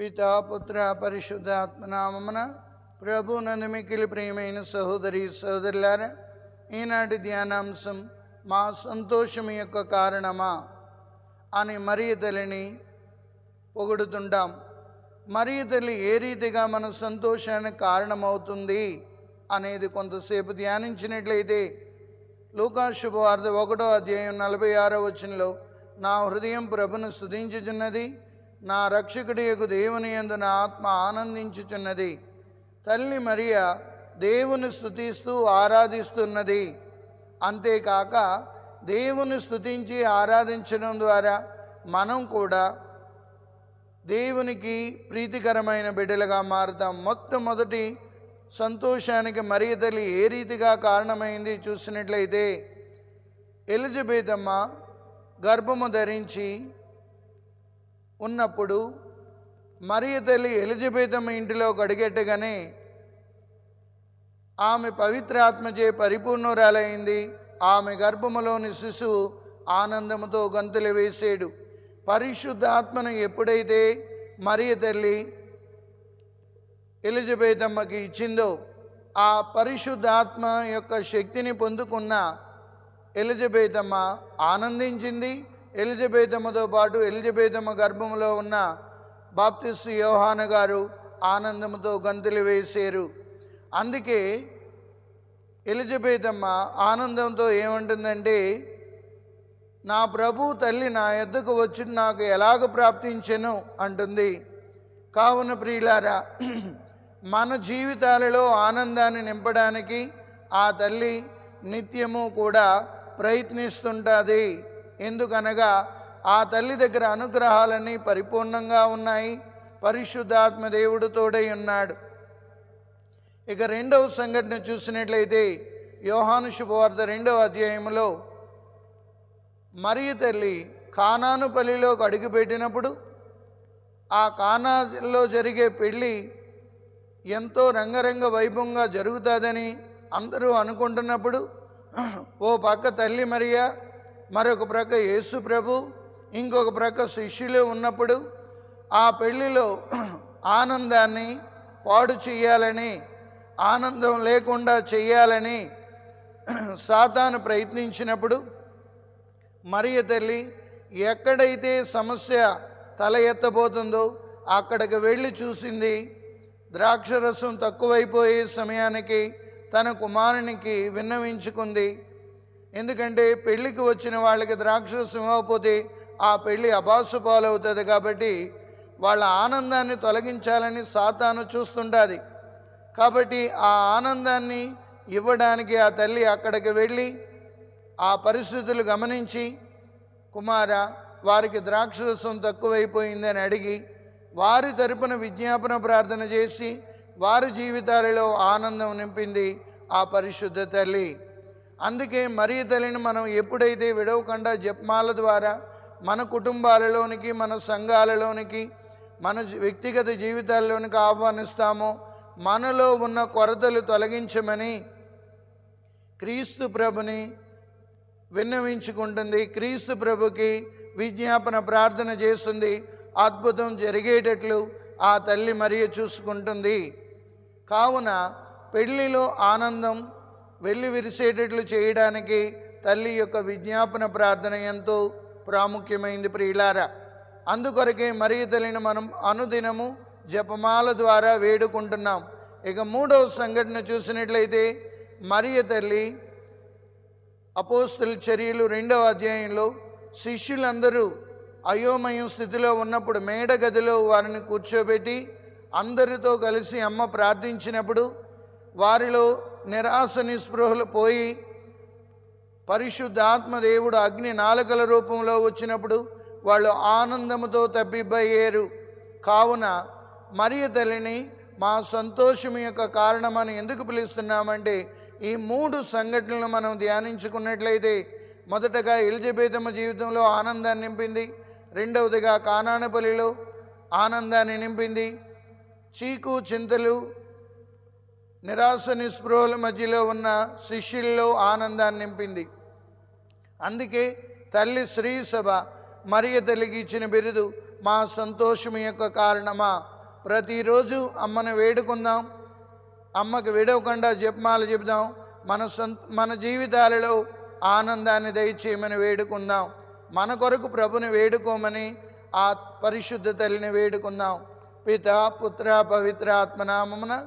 పితా పుత్ర పరిశుద్ధాత్మనామమున ప్రభు నందు మిక్కిలి ప్రియమైన సహోదరి సహోదరులారా ఈనాటి ధ్యానాంశం మా సంతోషం యొక్క కారణమా అని మరియ తల్లిని పొగుడుతుంటాం. మరియ తల్లి ఏ రీతిగా మన సంతోషానికి కారణమవుతుంది అనేది కొంతసేపు ధ్యానించినట్లయితే లూకా శుభవార్త ఒకటో అధ్యాయం నలభై ఆరో వచనంలో నా హృదయం ప్రభును స్తుతించుచున్నది నా రక్షకుడి యొక్క దేవుని యందు నా ఆత్మ ఆనందించుచున్నది. తల్లి మరియ దేవుని స్థుతిస్తూ ఆరాధిస్తున్నది. అంతేకాక దేవుని స్థుతించి ఆరాధించడం ద్వారా మనం కూడా దేవునికి ప్రీతికరమైన బిడ్డలుగా మారుతాం. మొట్టమొదటి సంతోషానికి మరియ తల్లి ఏ రీతిగా కారణమైంది చూసినట్లయితే ఎలిజబెత్ అమ్మ గర్భము ధరించి ఉన్నప్పుడు మరియ తల్లి ఎలిజబెత్ ఇంటిలో గడిగెట్టగానే ఆమె పవిత్రాత్మచే పరిపూర్ణురాలైంది. ఆమె గర్భములోని శిశువు ఆనందముతో గంతులు వేసాడు. పరిశుద్ధాత్మను ఎప్పుడైతే మరియ తల్లి ఎలిజబెత్ అమ్మకి ఇచ్చిందో ఆ పరిశుద్ధాత్మ యొక్క శక్తిని పొందుకున్న ఎలిజబెత్ అమ్మ ఆనందించింది. ఎలిజబేతమ్మతో పాటు ఎలిజబేతమ్మ గర్భములో గర్భంలో ఉన్న బాప్తిస్ యోహాన గారు ఆనందంతో గంతులు వేశారు అందుకే ఎలిజబేతమ్మ ఆనందంతో ఏమంటుందంటే నా ప్రభు తల్లి నా ఎద్దకు వచ్చి నాకు ఎలాగ ప్రాప్తించెను అంటుంది. కావున ప్రియులారా మన జీవితాలలో ఆనందాన్ని నింపడానికి ఆ తల్లి నిత్యము కూడా ప్రయత్నిస్తుంటుంది. ఎందుకనగా ఆ తల్లి దగ్గర అనుగ్రహాలన్నీ పరిపూర్ణంగా ఉన్నాయి. పరిశుద్ధాత్మ దేవుడు తోడై ఉన్నాడు. ఇక రెండవ సంఘటన చూసినట్లయితే యోహాను శుభవార్త రెండవ అధ్యాయంలో మరియు తల్లి కానాను పల్లిలోకి అడుగుపెట్టినప్పుడు ఆ కానాలో జరిగే పెళ్ళి ఎంతో రంగరంగ వైభవంగా జరుగుతుందని అందరూ అనుకుంటున్నప్పుడు ఓ పక్క తల్లి మరియా మరొక ప్రక్క యేసు ప్రభు ఇంకొక ప్రక్క శిష్యులు ఉన్నప్పుడు ఆ పెళ్ళిలో ఆనందాన్ని పాడు చేయాలని ఆనందం లేకుండా చేయాలని సాతాను ప్రయత్నించినప్పుడు మరియ తల్లి ఎక్కడైతే సమస్య తల ఎత్తబోతుందో అక్కడికి వెళ్ళి చూసింది. ద్రాక్షరసం తక్కువైపోయే సమయానికి తన కుమారునికి విన్నవించుకుంది. ఎందుకంటే పెళ్ళికి వచ్చిన వాళ్ళకి ద్రాక్షరసం ఇవ్వకపోతే ఆ పెళ్ళి అబాసు పాలవుతుంది కాబట్టి వాళ్ళ ఆనందాన్ని తొలగించాలని సాతాను చూస్తుంటుంది. కాబట్టి ఆ ఆనందాన్ని ఇవ్వడానికి ఆ తల్లి అక్కడికి వెళ్ళి ఆ పరిస్థితులు గమనించి కుమార వారికి ద్రాక్షరసం తక్కువైపోయిందని అడిగి వారి తరపున విజ్ఞాపన ప్రార్థన చేసి వారి జీవితాలలో ఆనందం నింపింది ఆ పరిశుద్ధ తల్లి. అందుకే మరీ తల్లిని మనం ఎప్పుడైతే విడవకుండా జపమాల ద్వారా మన కుటుంబాలలోనికి మన సంఘాలలోనికి మన వ్యక్తిగత జీవితాల్లోనికి ఆహ్వానిస్తామో మనలో ఉన్న కొరతలు తొలగించమని క్రీస్తు ప్రభుని విన్నవించుకుంటుంది. క్రీస్తు ప్రభుకి విజ్ఞాపన ప్రార్థన చేస్తుంది. అద్భుతం జరిగేటట్లు ఆ తల్లి మరియ చూసుకుంటుంది. కావున పెళ్ళిలో ఆనందం వెళ్ళి విరిసేటట్లు చేయడానికి తల్లి యొక్క విజ్ఞాపన ప్రార్థన ఎంతో ప్రాముఖ్యమైంది ప్రియులారా. అందుకొరకే మరియ తల్లిని మనం అనుదినము జపమాల ద్వారా వేడుకుంటున్నాం. ఇక మూడవ సంఘటన చూసినట్లయితే మరియ తల్లి అపోస్తుల చర్యలు రెండవ అధ్యాయంలో శిష్యులందరూ అయోమయం స్థితిలో ఉన్నప్పుడు మేడ గదిలో వారిని కూర్చోబెట్టి అందరితో కలిసి అమ్మ ప్రార్థించినప్పుడు వారిలో నిరాశ నిస్పృహలు పోయి పరిశుద్ధాత్మ దేవుడు అగ్ని నాలుకల రూపంలో వచ్చినప్పుడు వాళ్ళు ఆనందముతో తప్పిబ్బయ్యారు కావున మరియ తల్లిని మా సంతోషం యొక్క కారణమని ఎందుకు పిలుస్తున్నామంటే ఈ మూడు సంఘటనలు మనం ధ్యానించుకున్నట్లయితే మొదటగా ఎలిజబేతమ్మ జీవితంలో ఆనందాన్ని నింపింది రెండవదిగా కానానపల్లిలో ఆనందాన్ని నింపింది చీకు చింతలు నిరాశ నిస్పృహల మధ్యలో ఉన్న శిష్యుల్లో ఆనందాన్ని నింపింది. అందుకే తల్లి శ్రీ సభ మరియ తల్లికి ఇచ్చిన బిరుదు మా సంతోషం యొక్క కారణమా? ప్రతిరోజు అమ్మను వేడుకుందాం అమ్మకు విడవకుండా జపమాలు చెబుదాం మన సొంత మన జీవితాలలో ఆనందాన్ని దయచేయమని వేడుకుందాం. మన కొరకు ప్రభుని వేడుకోమని ఆ పరిశుద్ధ తల్లిని వేడుకుందాం. పిత పుత్ర పవిత్ర ఆత్మనామమున